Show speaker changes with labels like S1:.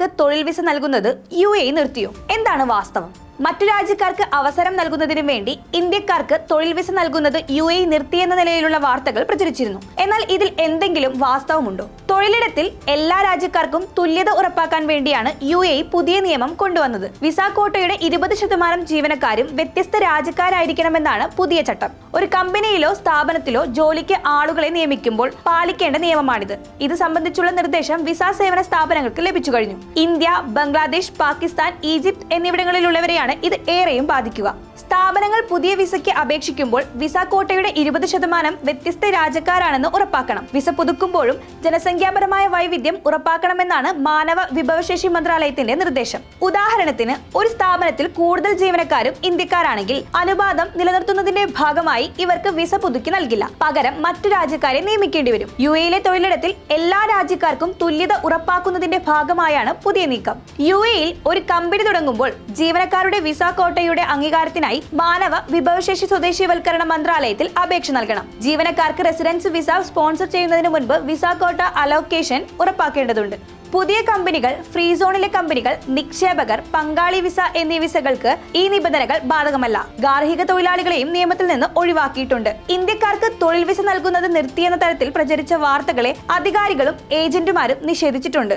S1: ഇന്ത്യക്കാർക്ക് തൊഴിൽ വിസ നൽകുന്നത് യു എ നിർത്തിയോ? എന്താണ് വാസ്തവം? മറ്റു രാജ്യക്കാർക്ക് അവസരം നൽകുന്നതിനു വേണ്ടി ഇന്ത്യക്കാർക്ക് തൊഴിൽ വിസ നൽകുന്നത് യു എ നിർത്തിയെന്ന നിലയിലുള്ള വാർത്തകൾ പ്രചരിച്ചിരുന്നു. എന്നാൽ ഇതിൽ എന്തെങ്കിലും വാസ്തവമുണ്ടോ? തൊഴിലിടത്തിൽ എല്ലാ രാജ്യക്കാർക്കും തുല്യത ഉറപ്പാക്കാൻ വേണ്ടിയാണ് യു എ പുതിയ നിയമം കൊണ്ടുവന്നത്. വിസ കോട്ടയുടെ ഇരുപത് ശതമാനം ജീവനക്കാരും വ്യത്യസ്ത രാജ്യക്കാരായിരിക്കണമെന്നാണ് പുതിയ ചട്ടം. ഒരു കമ്പനിയിലോ സ്ഥാപനത്തിലോ ജോലിക്ക് ആളുകളെ നിയമിക്കുമ്പോൾ പാലിക്കേണ്ട നിയമമാണിത്. ഇത് സംബന്ധിച്ചുള്ള നിർദ്ദേശം വിസ സേവന സ്ഥാപനങ്ങൾക്ക് ലഭിച്ചു കഴിഞ്ഞു. ഇന്ത്യ ബംഗ്ലാദേശ് പാകിസ്ഥാൻ ഈജിപ്ത് എന്നിവിടങ്ങളിലുള്ളവരെയാണ് ഇത് ഏറെയും ബാധിക്കുക. സ്ഥാപനങ്ങൾ പുതിയ വിസയ്ക്ക് അപേക്ഷിക്കുമ്പോൾ വിസ കോട്ടയുടെ ഇരുപത് ശതമാനം വ്യത്യസ്ത രാജ്യക്കാരാണെന്ന് ഉറപ്പാക്കണം. വിസ പുതുക്കുമ്പോഴും ജനസംഖ്യാപരമായ വൈവിധ്യം ഉറപ്പാക്കണമെന്നാണ് മാനവ വിഭവശേഷി മന്ത്രാലയത്തിന്റെ നിർദ്ദേശം. ഉദാഹരണത്തിന് ഒരു സ്ഥാപനത്തിൽ കൂടുതൽ ജീവനക്കാരും ഇന്ത്യക്കാരാണെങ്കിൽ അനുപാതം നിലനിർത്തുന്നതിന്റെ ഭാഗമായി ഇവർക്ക് വിസ പുതുക്കി നൽകില്ല. പകരം മറ്റു രാജ്യക്കാരെ നിയമിക്കേണ്ടി വരും. യു എയിലെ തൊഴിലിടത്തിൽ എല്ലാ രാജ്യക്കാർക്കും തുല്യത ഉറപ്പാക്കുന്നതിന്റെ ഭാഗമായാണ് പുതിയ നീക്കം. യു എയിൽ ഒരു കമ്പനി തുടങ്ങുമ്പോൾ ജീവനക്കാരുടെ വിസ കോട്ടയുടെ അംഗീകാരത്തിനായി മാനവ വിഭവശേഷി സ്വദേശീവൽക്കരണ മന്ത്രാലയത്തിൽ അപേക്ഷ നൽകണം. ജീവനക്കാർക്ക് റെസിഡൻസ് വിസ സ്പോൺസർ ചെയ്യുന്നതിന് മുൻപ് വിസ കോട്ട അലോക്കേഷൻ ഉറപ്പാക്കേണ്ടതുണ്ട്. പുതിയ കമ്പനികൾ ഫ്രീ സോണിലെ കമ്പനികൾ നിക്ഷേപകർ പങ്കാളി വിസ എന്നീ വിസകൾക്ക് ഈ നിബന്ധനകൾ ബാധകമല്ല. ഗാർഹിക തൊഴിലാളികളെയും നിയമത്തിൽ നിന്ന് ഒഴിവാക്കിയിട്ടുണ്ട്. ഇന്ത്യക്കാർക്ക് തൊഴിൽ വിസ നൽകുന്നത് നിർത്തിയെന്ന തരത്തിൽ പ്രചരിച്ച വാർത്തകളെ അധികാരികളും ഏജന്റുമാരും നിഷേധിച്ചിട്ടുണ്ട്.